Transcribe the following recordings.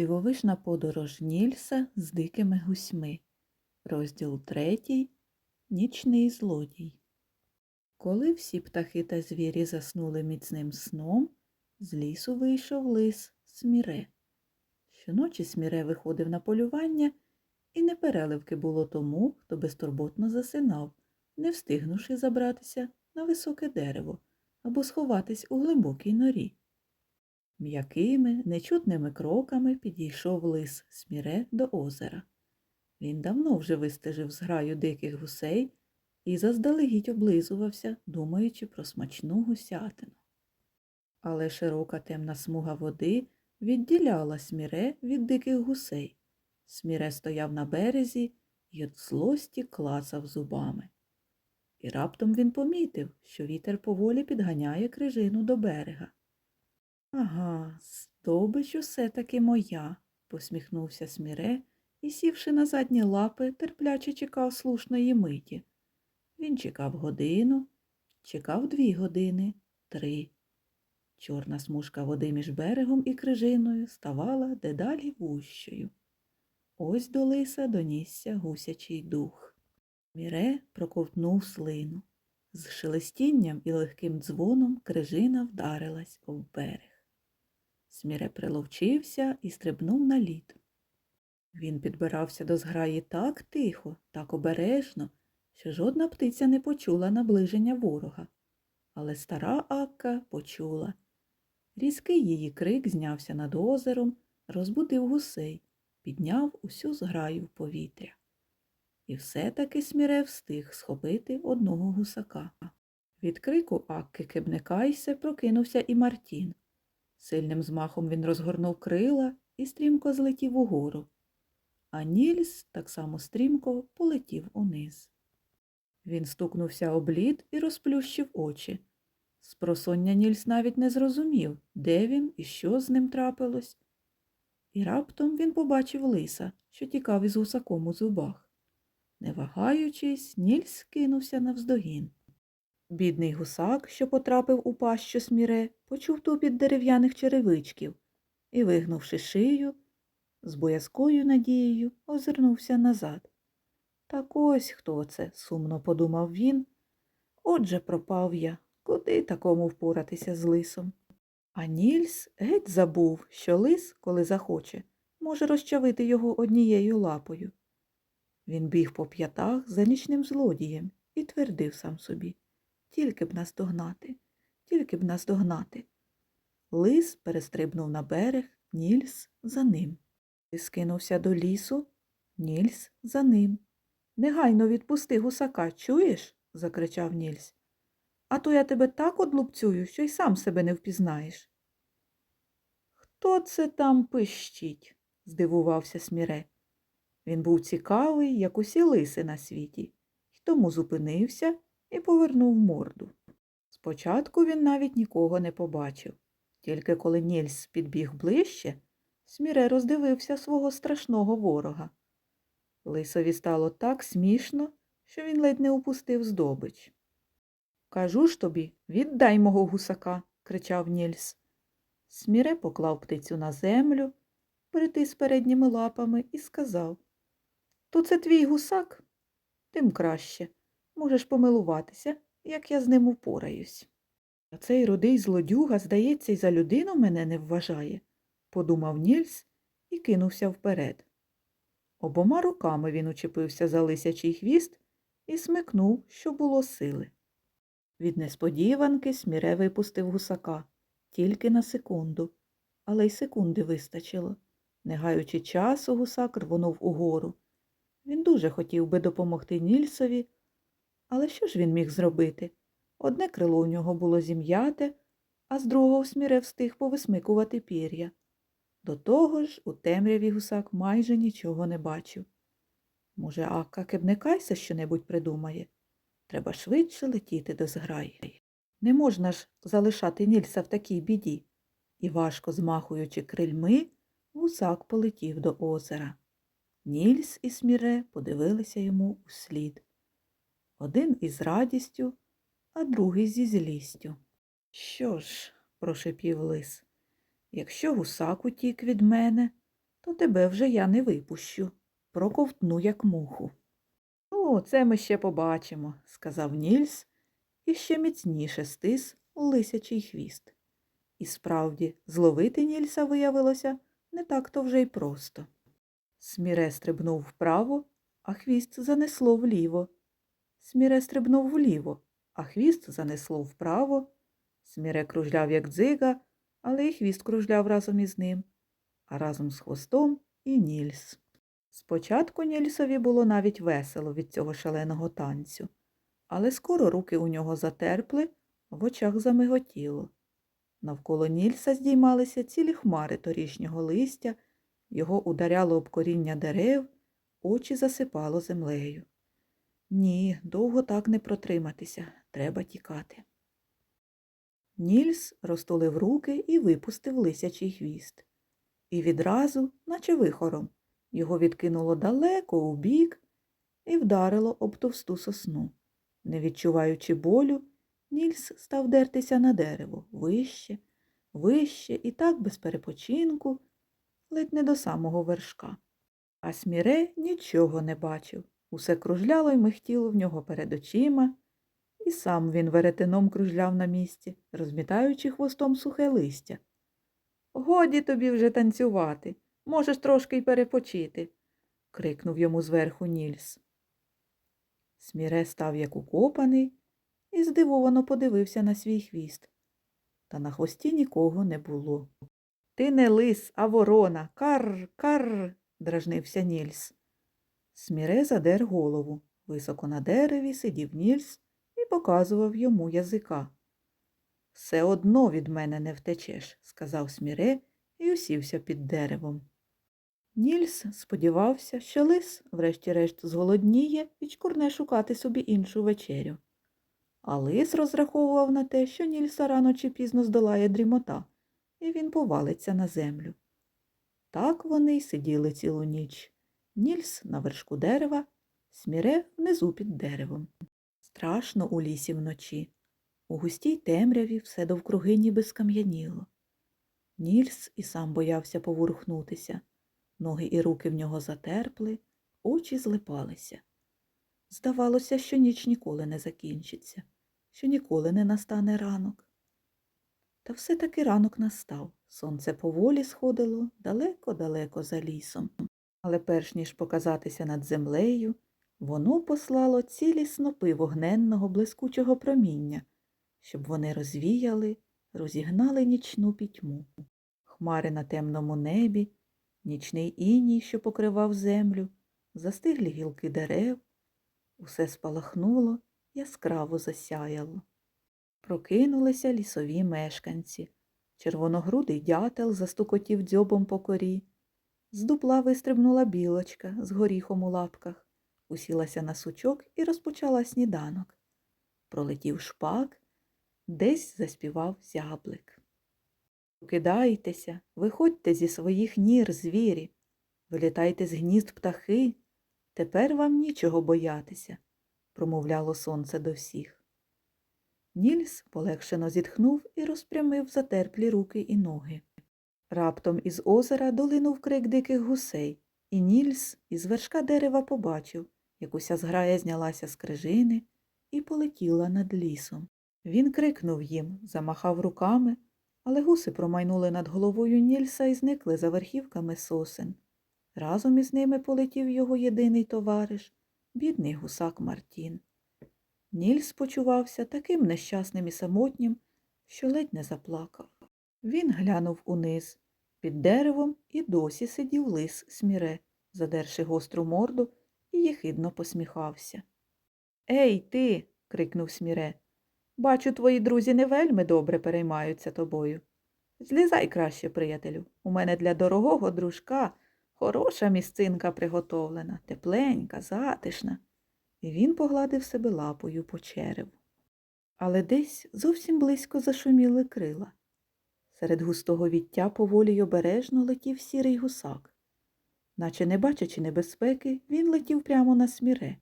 Дивовижна подорож Нільса з дикими гусьми. Розділ третій. Нічний злодій. Коли всі птахи та звірі заснули міцним сном, з лісу вийшов лис Сміре. Щоночі Сміре виходив на полювання, і непереливки було тому, хто безтурботно засинав, не встигнувши забратися на високе дерево або сховатись у глибокій норі. М'якими, нечутними кроками підійшов лис Сміре до озера. Він давно вже вистежив зграю диких гусей і заздалегідь облизувався, думаючи про смачну гусятину. Але широка темна смуга води відділяла Сміре від диких гусей. Сміре стояв на березі і від злості клацав зубами. І раптом він помітив, що вітер поволі підганяє крижину до берега. Ага, здобич усе таки моя, посміхнувся Сміре і, сівши на задні лапи, терпляче чекав слушної миті. Він чекав годину, чекав дві години, три. Чорна смужка води між берегом і крижиною ставала дедалі вущою. Ось до лиса донісся гусячий дух. Міре проковтнув слину. З шелестінням і легким дзвоном крижина вдарилась об берег. Сміре приловчився і стрибнув на лід. Він підбирався до зграї так тихо, так обережно, що жодна птиця не почула наближення ворога. Але стара Акка почула. Різкий її крик знявся над озером, розбудив гусей, підняв усю зграю в повітря. І все-таки Сміре встиг схопити одного гусака. Від крику Акки Кебнекайсе прокинувся і Мартін. Сильним змахом він розгорнув крила і стрімко злетів угору, а Нільс так само стрімко полетів униз. Він стукнувся об лід і розплющив очі. Спросоння Нільс навіть не зрозумів, де він і що з ним трапилось. І раптом він побачив лиса, що тікав із гусаком у зубах. Не вагаючись, Нільс кинувся навздогін. Бідний гусак, що потрапив у пащу сміре, почув тупіт дерев'яних черевичків і, вигнувши шию, з боязкою надією озирнувся назад. Так ось хто це, сумно подумав він. Отже, пропав я, куди такому впоратися з лисом. А Нільс геть забув, що лис, коли захоче, може розчавити його однією лапою. Він біг по п'ятах за нічним злодієм і твердив сам собі. Тільки б нас догнати, тільки б нас догнати. Лис перестрибнув на берег, Нільс за ним. Лис кинувся до лісу, Нільс за ним. Негайно відпусти гусака, чуєш? закричав Нільс. А то я тебе так одлупцюю, що й сам себе не впізнаєш. Хто це там пищить? здивувався Сміре. Він був цікавий, як усі лиси на світі, й тому зупинився і повернув морду. Спочатку він навіть нікого не побачив, тільки коли Нільс підбіг ближче, Сміре роздивився свого страшного ворога. Лисові стало так смішно, що він ледь не упустив здобич. Кажу ж тобі, віддай мого гусака, кричав Нільс. Сміре поклав птицю на землю, притис передніми лапами і сказав То це твій гусак? Тим краще. Можеш помилуватися, як я з ним упораюсь. А цей рудий злодюга, здається, й за людину мене не вважає, подумав Нільс і кинувся вперед. Обома руками він учепився за лисячий хвіст і смикнув, що було сили. Від несподіванки сміре випустив гусака тільки на секунду, але й секунди вистачило. Не гаючи часу, гусак рвонув угору. Він дуже хотів би допомогти Нільсові, але що ж він міг зробити? Одне крило у нього було зім'яте, а з другого сміре встиг повисмикувати пір'я. До того ж, у темряві гусак майже нічого не бачив. Може, Акка Кебнекайся щонебудь придумає? Треба швидше летіти до зграї. Не можна ж залишати Нільса в такій біді. І, важко змахуючи крильми, гусак полетів до озера. Нільс і Сміре подивилися йому у слід. Один із радістю, а другий зі злістю. Що ж, прошепів лис, якщо гусак утік від мене, то тебе вже я не випущу. Проковтну, як муху. О, це ми ще побачимо, сказав Нільс і ще міцніше стис лисячий хвіст. І справді, зловити Нільса виявилося не так-то вже й просто. Сміре стрибнув вправо, а хвіст занесло вліво. Сміре стрибнув вліво, а хвіст занесло вправо. Сміре кружляв, як дзига, але й хвіст кружляв разом із ним, а разом з хвостом і Нільс. Спочатку Нільсові було навіть весело від цього шаленого танцю, але скоро руки у нього затерпли, в очах замиготіло. Навколо Нільса здіймалися цілі хмари торішнього листя, його ударяло об коріння дерев, очі засипало землею. Ні, довго так не протриматися, треба тікати. Нільс розтулив руки і випустив лисячий хвіст. І відразу, наче вихором, його відкинуло далеко у бік і вдарило об товсту сосну. Не відчуваючи болю, Нільс став дертися на дерево вище, вище і так без перепочинку, ледь не до самого вершка. А Сміре нічого не бачив. Усе кружляло й михтіло в нього перед очима, і сам він веретеном кружляв на місці, розмітаючи хвостом сухе листя. Годі тобі вже танцювати, можеш трошки й перепочити, крикнув йому зверху Нільс. Сміре став як укопаний і здивовано подивився на свій хвіст. Та на хвості нікого не було. Ти не лис, а ворона. Карр, карр, дражнився Нільс. Сміре задер голову. Високо на дереві сидів Нільс і показував йому язика. Все одно від мене не втечеш, сказав Сміре і усівся під деревом. Нільс сподівався, що лис, врешті-решт, зголодніє і чкурне шукати собі іншу вечерю. А лис розраховував на те, що Нільса рано чи пізно здолає дрімота, і він повалиться на землю. Так вони й сиділи цілу ніч. Нільс на вершку дерева, сміре внизу під деревом. Страшно у лісі вночі. У густій темряві все довкруги ніби скам'яніло. Нільс і сам боявся поворухнутися. Ноги і руки в нього затерпли, очі злипалися. Здавалося, що ніч ніколи не закінчиться, що ніколи не настане ранок. Та все-таки ранок настав. Сонце поволі сходило далеко-далеко за лісом. Але перш ніж показатися над землею, воно послало цілі снопи вогненного блискучого проміння, щоб вони розвіяли, розігнали нічну пітьму. Хмари на темному небі, нічний іній, що покривав землю, застиглі гілки дерев, усе спалахнуло, яскраво засяяло. Прокинулися лісові мешканці. Червоногрудий дятел застукотів дзьобом по корі. З дупла вистрибнула білочка з горіхом у лапках, усілася на сучок і розпочала сніданок. Пролетів шпак, десь заспівав зяблик. Кидайтеся, виходьте зі своїх нір, звірі, вилітайте з гнізд птахи, тепер вам нічого боятися, промовляло сонце до всіх. Нільс полегшено зітхнув і розпрямив затерплі руки і ноги. Раптом із озера долинув крик диких гусей, і Нільс із вершка дерева побачив, як уся зграя знялася з крижини і полетіла над лісом. Він крикнув їм, замахав руками, але гуси промайнули над головою Нільса і зникли за верхівками сосен. Разом із ними полетів його єдиний товариш, бідний гусак Мартін. Нільс почувався таким нещасним і самотнім, що ледь не заплакав. Він глянув униз. Під деревом і досі сидів лис сміре, задерши гостру морду, і єхидно посміхався. Ей, ти. крикнув сміре. Бачу, твої друзі не вельми добре переймаються тобою. Злізай краще, приятелю. У мене для дорогого дружка хороша місцинка приготовлена, тепленька, затишна. І він погладив себе лапою по череву. Але десь зовсім близько зашуміли крила. Серед густого віття поволі й обережно летів сірий гусак. Наче не бачачи небезпеки, він летів прямо на сміре.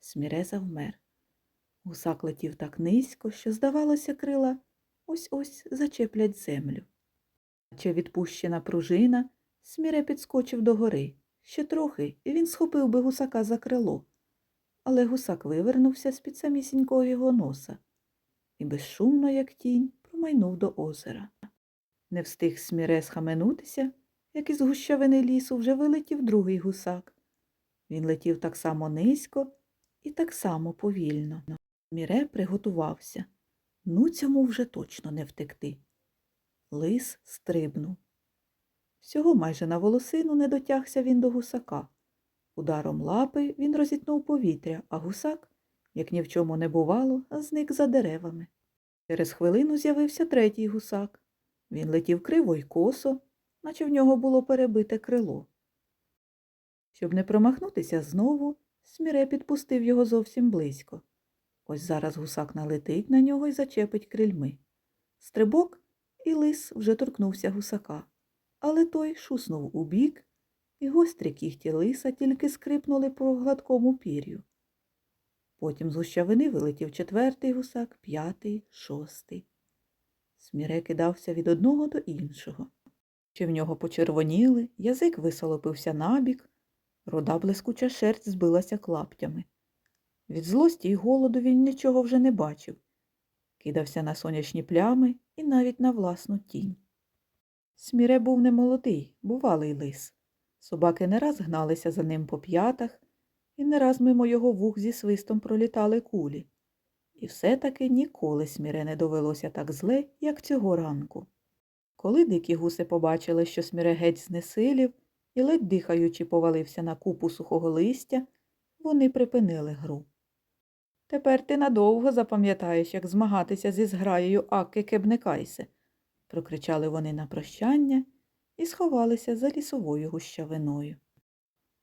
Сміре завмер. Гусак летів так низько, що, здавалося, крила ось ось зачеплять землю. Наче відпущена пружина, Сміре підскочив до гори. Ще трохи, і він схопив би гусака за крило. Але гусак вивернувся з-під самісінького його носа і безшумно, як тінь, промайнув до озера. Не встиг сміре схаменутися, як із гущавини лісу вже вилетів другий гусак. Він летів так само низько і так само повільно. Міре приготувався. Ну, цьому вже точно не втекти. Лис стрибнув. Всього майже на волосину не дотягся він до гусака. Ударом лапи він розітнув повітря, а гусак, як ні в чому не бувало, зник за деревами. Через хвилину з'явився третій гусак. Він летів криво й косо, наче в нього було перебите крило. Щоб не промахнутися знову, Сміре підпустив його зовсім близько. Ось зараз гусак налетить на нього і зачепить крильми. Стрибок, і лис вже торкнувся гусака, але той шуснув у бік, і гострі кіхті лиса тільки скрипнули по гладкому пір'ю. Потім з гущавини вилетів четвертий гусак, п'ятий, шостий. Сміре кидався від одного до іншого. Чи в нього почервоніли, язик висолопився набік, рода блискуча шерсть збилася клаптями. Від злості й голоду він нічого вже не бачив, кидався на сонячні плями і навіть на власну тінь. Сміре був не молодий, бувалий лис. Собаки не раз гналися за ним по п'ятах, і не раз мимо його вух зі свистом пролітали кулі. І все-таки ніколи Сміре не довелося так зле, як цього ранку. Коли дикі гуси побачили, що Сміре геть знесилів і ледь дихаючи повалився на купу сухого листя, вони припинили гру. Тепер ти надовго запам'ятаєш, як змагатися зі зграєю Акки Кебнекайсе, прокричали вони на прощання і сховалися за лісовою гущавиною.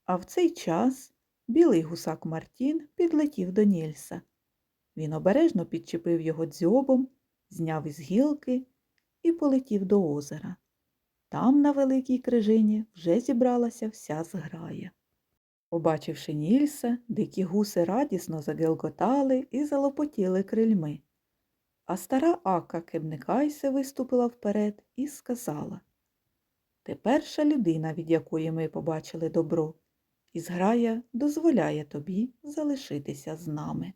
А в цей час білий гусак Мартін підлетів до Нільса. Він обережно підчепив його дзьобом, зняв із гілки і полетів до озера. Там, на великій крижині, вже зібралася вся зграя. Побачивши Нільса, дикі гуси радісно загелготали і залопотіли крильми. А стара Ака Кебникайсе виступила вперед і сказала Ти перша людина, від якої ми побачили добро, і зграя дозволяє тобі залишитися з нами.